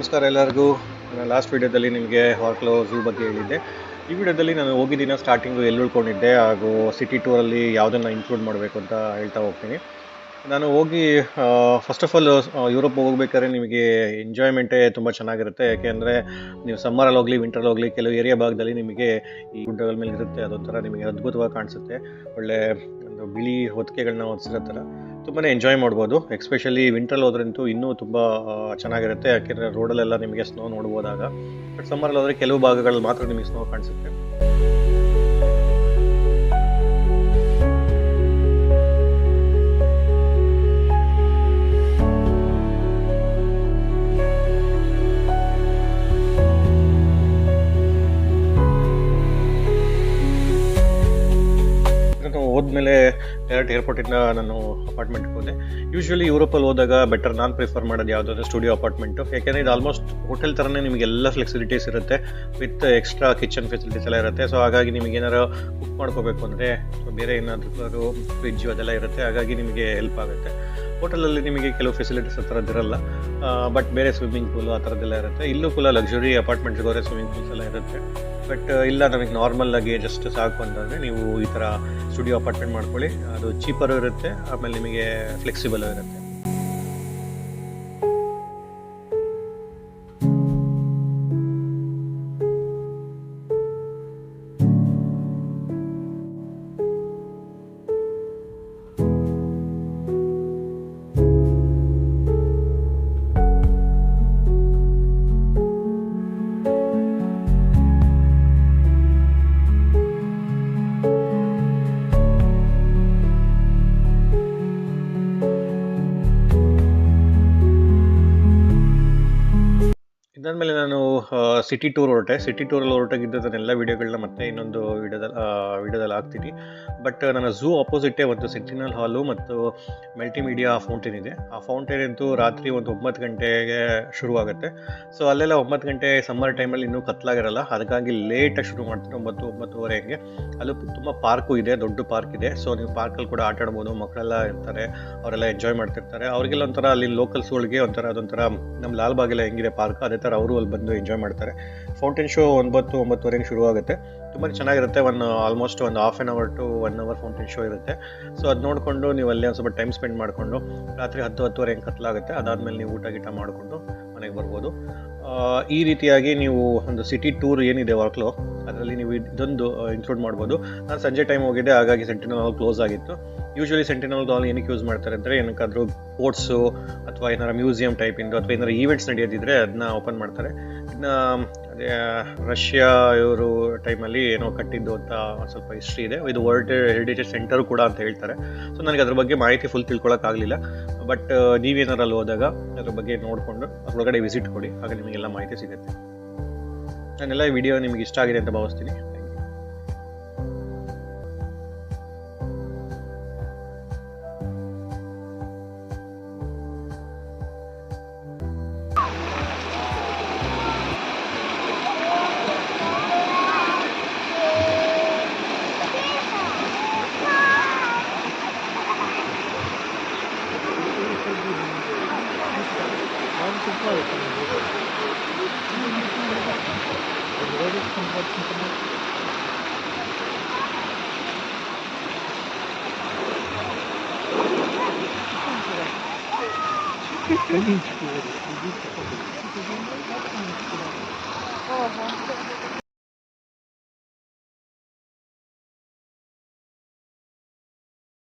ನಮಸ್ಕಾರ ಎಲ್ಲರಿಗೂ. ನಾನು ಲಾಸ್ಟ್ ವೀಡಿಯೋದಲ್ಲಿ ನಿಮಗೆ ಹೊರಕ್ಲೋ ಝೂ ಬಗ್ಗೆ ಹೇಳಿದ್ದೆ. ಈ ವಿಡಿಯೋದಲ್ಲಿ ನಾನು ಹೋಗಿದ್ದಿನ ಸ್ಟಾರ್ಟಿಂಗು ಎಲ್ಲಿ ಉಳ್ಕೊಂಡಿದ್ದೆ ಹಾಗೂ ಸಿಟಿ ಟೂರಲ್ಲಿ ಯಾವುದನ್ನು ಇನ್ಕ್ಲೂಡ್ ಮಾಡಬೇಕು ಅಂತ ಹೇಳ್ತಾ ಹೋಗ್ತೀನಿ. ನಾನು ಹೋಗಿ ಫಸ್ಟ್ ಆಫ್ ಆಲ್ ಯುರೋಪ್ ಹೋಗ್ಬೇಕಾದ್ರೆ ನಿಮಗೆ ಎಂಜಾಯ್ಮೆಂಟೇ ತುಂಬ ಚೆನ್ನಾಗಿರುತ್ತೆ. ಯಾಕೆಂದರೆ ನೀವು ಸಮ್ಮರಲ್ಲಿ ಹೋಗಲಿ ವಿಂಟರಲ್ಲಿ ಹೋಗಲಿ, ಕೆಲವು ಏರಿಯಾ ಭಾಗದಲ್ಲಿ ನಿಮಗೆ ಈ ಗುಡ್ಡಗಳ ಮೇಲೆ ಇರುತ್ತೆ. ಅದೊಂಥರ ನಿಮಗೆ ಅದ್ಭುತವಾಗಿ ಕಾಣಿಸುತ್ತೆ. ಒಳ್ಳೆ ಒಂದು ಬಿಳಿ ಹೊತ್ತಿಗೆಗಳನ್ನ ಹೊದಿಸಿರೋ ಥರ ತುಂಬಾ ಎಂಜಾಯ್ ಮಾಡ್ಬೋದು. ಎಕ್ಸ್ಪೆಷಲಿ ವಿಂಟ್ರಲ್ಲಿ ಹೋದ್ರಂತೂ ಇನ್ನೂ ತುಂಬ ಚೆನ್ನಾಗಿರುತ್ತೆ. ಯಾಕೆಂದರೆ ರೋಡಲ್ಲೆಲ್ಲ ನಿಮಗೆ ಸ್ನೋ ನೋಡ್ಬೋದಾಗ. ಬಟ್ ಸಮ್ಮರಲ್ಲಿ ಹೋದರೆ ಕೆಲವು ಭಾಗಗಳಲ್ಲಿ ಮಾತ್ರ ನಿಮಗೆ ಸ್ನೋ ಕಾಣಿಸುತ್ತೆ. ಹೋದ್ಮೇಲೆ ಡೈರೆಕ್ಟ್ ಏರ್ಪೋರ್ಟಿಂದ ನಾನು ಅಪಾರ್ಟ್ಮೆಂಟ್ಗೆ ಹೋದೆ. ಯೂಶ್ವಲಿ ಯುರೋಪಲ್ಲಿ ಹೋದಾಗ ಬೆಟರ್ ನಾನು ಪ್ರಿಫರ್ ಮಾಡೋದು ಯಾವುದಾದ್ರು ಸ್ಟುಡಿಯೋ ಅಪಾರ್ಟ್ಮೆಂಟು ಯಾಕೆಂದರೆ ಇದು ಆಲ್ಮೋಸ್ಟ್ ಹೋಟೆಲ್ ಥರನೇ ನಿಮಗೆ ಎಲ್ಲ ಫ್ಲೆಕ್ಸಿಲಿಟೀಸ್ ಇರುತ್ತೆ. ವಿತ್ ಎಕ್ಸ್ಟ್ರಾ ಕಿಚನ್ ಫೆಸಿಲಿಟೀಸ್ ಎಲ್ಲ ಇರುತ್ತೆ. ಸೊ ಹಾಗಾಗಿ ನಿಮಗೆ ಏನಾರು ಕುಕ್ ಮಾಡ್ಕೋಬೇಕು ಅಂದರೆ ಬೇರೆ ಏನಾದರೂ ಫ್ರಿಜ್ಜು ಅದೆಲ್ಲ ಇರುತ್ತೆ. ಹಾಗಾಗಿ ನಿಮಗೆ ಹೆಲ್ಪ್ ಆಗುತ್ತೆ. ಹೋಟೆಲಲ್ಲಿ ನಿಮಗೆ ಕೆಲವು ಫೆಸಿಲಿಟೀಸ್ ಆ ಥರದ್ದು ಇರಲ್ಲ. ಬಟ್ ಬೇರೆ ಸ್ವಿಮ್ಮಿಂಗ್ ಪೂಲು ಆ ಥರದ್ದೆಲ್ಲ ಇರುತ್ತೆ. ಇಲ್ಲೂ ಕೂಡ ಲಕ್ಸುರಿ ಅಪಾರ್ಟ್ಮೆಂಟ್ಸ್ಗೆ ಹೋದರೆ ಸ್ವಿಮ್ಮಿಂಗ್ ಪೂಲ್ಸ್ ಎಲ್ಲ ಇರುತ್ತೆ. ಬಟ್ ಇಲ್ಲ ನಮಗೆ ನಾರ್ಮಲ್ ಆಗಿ ಜಸ್ಟ್ ಸಾಕು ಅಂತಂದರೆ ನೀವು ಈ ಥರ ಸ್ಟುಡಿಯೋ ಅಪಾರ್ಟ್ಮೆಂಟ್ ಮಾಡ್ಕೊಳ್ಳಿ. ಅದು ಚೀಪರು ಇರುತ್ತೆ, ಆಮೇಲೆ ನಿಮಗೆ ಫ್ಲೆಕ್ಸಿಬಲ್ ಇರುತ್ತೆ. ಇದಾದ್ಮೇಲೆ ನಾನು ಸಿಟಿ ಟೂರ್ ಹೊರಟೆ. ಸಿಟಿ ಟೂರಲ್ಲಿ ಹೊರಟಾಗಿದ್ದದನ್ನೆಲ್ಲ ವೀಡಿಯೋಗಳನ್ನ ಮತ್ತೆ ಇನ್ನೊಂದು ವಿಡಿಯೋದಲ್ಲಿ ವಿಡಿಯೋದಲ್ಲಿ ಹಾಕ್ತೀನಿ. ಬಟ್ ನನ್ನ ಝೂ ಆಪೋಸಿಟೇ ಒಂದು ಸೆಂಟಿನಲ್ ಹಾಲು ಮತ್ತು ಮಲ್ಟಿಮೀಡಿಯಾ ಫೌಂಟೇನ್ ಇದೆ. ಆ ಫೌಂಟೇನ್ ಅಂತೂ ರಾತ್ರಿ ಒಂದು ಒಂಬತ್ತು ಗಂಟೆಗೆ ಶುರುವಾಗುತ್ತೆ. ಸೊ ಅಲ್ಲೆಲ್ಲ ಒಂಬತ್ತು ಗಂಟೆ ಸಮ್ಮರ್ ಟೈಮಲ್ಲಿ ಇನ್ನೂ ಕತ್ಲಾಗಿರಲ್ಲ. ಅದಕ್ಕಾಗಿ ಲೇಟಾಗಿ ಶುರು ಮಾಡ್ತಾರೆ ಒಂಬತ್ತು, ಒಂಬತ್ತುವರೆ ಹಂಗೆ. ಅಲ್ಲೂ ತುಂಬ ಪಾರ್ಕು ಇದೆ, ದೊಡ್ಡ ಪಾರ್ಕ್ ಇದೆ. ಸೊ ನೀವು ಪಾರ್ಕಲ್ಲಿ ಕೂಡ ಆಟ ಆಡ್ಬೋದು. ಮಕ್ಕಳೆಲ್ಲ ಇರ್ತಾರೆ. ಅವರೆಲ್ಲ ಎಂಜಾಯ್ ಮಾಡ್ತಿರ್ತಾರೆ. ಅವರಿಗೆಲ್ಲ ಒಂಥರ ಅಲ್ಲಿ ಲೋಕಲ್ಸ್ಗಳಿಗೆ ಒಂಥರ ಅದೊಂಥರ ನಮ್ಮ ಲಾಲ್ಬಾಗೆಲ್ಲ ಹೆಂಗಿದೆ ಪಾರ್ಕ್ ಅದೇ ಥರ ಅವರು ಅಲ್ಲಿ ಬಂದು ಎಂಜಾಯ್ ಮಾಡ್ತಾರೆ. ಫೌಂಟೇನ್ ಶೋ ಒಂಬತ್ತು, ಒಂಬತ್ತುವರೆಗೆ ಶುರು ಆಗುತ್ತೆ ತುಂಬ ಚೆನ್ನಾಗಿರುತ್ತೆ. ಒಂದು ಆಲ್ಮೋಸ್ಟ್ ಒಂದು half an hour to one hour fountain show ಇರುತ್ತೆ. ಸೊ ಅದು ನೋಡಿಕೊಂಡು ನೀವು ಅಲ್ಲಿ ಒಂದು ಸ್ವಲ್ಪ ಟೈಮ್ ಸ್ಪೆಂಡ್ ಮಾಡಿಕೊಂಡು, ರಾತ್ರಿ ಹತ್ತು ಹತ್ತುವರೆ ಹೆಂಗೆ ಕತ್ಲಾಗುತ್ತೆ. ಅದಾದಮೇಲೆ ನೀವು ಊಟ, ಗೀಟ ಮಾಡಿಕೊಂಡು ಮನೆಗೆ ಬರ್ಬೋದು. ಈ ರೀತಿಯಾಗಿ ನೀವು ಒಂದು ಸಿಟಿ ಟೂರ್ ಏನಿದೆ ವರ್ಕ್ಲೋ ಅದರಲ್ಲಿ ನೀವು ಇದೊಂದು ಇನ್ಕ್ಲೂಡ್ ಮಾಡ್ಬೋದು. ನಾನು ಸಂಜೆ ಟೈಮ್ ಹೋಗಿದ್ದೆ, ಹಾಗಾಗಿ ಸೆಂಟಿನಲ್ ಹಾಲ್ ಕ್ಲೋಸ್ ಆಗಿತ್ತು. ಯೂಶ್ವಲಿ ಸೆಂಟಿನಲ್ ಹಾಲ್ ಏನಕ್ಕೆ ಯೂಸ್ ಮಾಡ್ತಾರೆ ಅಂದರೆ ಏನಕ್ಕಾದ್ರೂ ಸ್ಪೋರ್ಟ್ಸು ಅಥವಾ ಏನಾರ ಮ್ಯೂಸಿಯಂ ಟೈಪಿಂದು ಅಥವಾ ಏನಾರ ಈವೆಂಟ್ಸ್ ನಡೆಯೋದಿದ್ರೆ ಅದನ್ನ ಓಪನ್ ಮಾಡ್ತಾರೆ. ಇದನ್ನ ಅದೇ ರಷ್ಯಾ ಇವರು ಟೈಮಲ್ಲಿ ಏನೋ ಕಟ್ಟಿದ್ದು ಅಂತ ಸ್ವಲ್ಪ ಹಿಸ್ಟ್ರಿ ಇದೆ. ಇದು ವರ್ಲ್ಡ್ ಹೆರಿಟೇಜ್ ಸೆಂಟರ್ ಕೂಡ ಅಂತ ಹೇಳ್ತಾರೆ. ಸೊ ನನಗೆ ಅದ್ರ ಬಗ್ಗೆ ಮಾಹಿತಿ ಫುಲ್ ತಿಳ್ಕೊಳಕ್ಕಾಗಲಿಲ್ಲ ಬಟ್ ನೀವೇನಾರು ಅಲ್ಲಿ ಹೋದಾಗ ಅದ್ರ ಬಗ್ಗೆ ನೋಡಿಕೊಂಡು ಅದರೊಳಗಡೆ ವಿಸಿಟ್ ಕೊಡಿ. ಆಗ ನಿಮಗೆಲ್ಲ ಮಾಹಿತಿ ಸಿಗುತ್ತೆ. ನಾನೆಲ್ಲ ವಿಡಿಯೋ ನಿಮಗೆ ಇಷ್ಟ ಆಗಿದೆ ಅಂತ ಭಾವಿಸ್ತೀನಿ. покупают. Говорит, что 20 интернет. Кабинчик, говорит.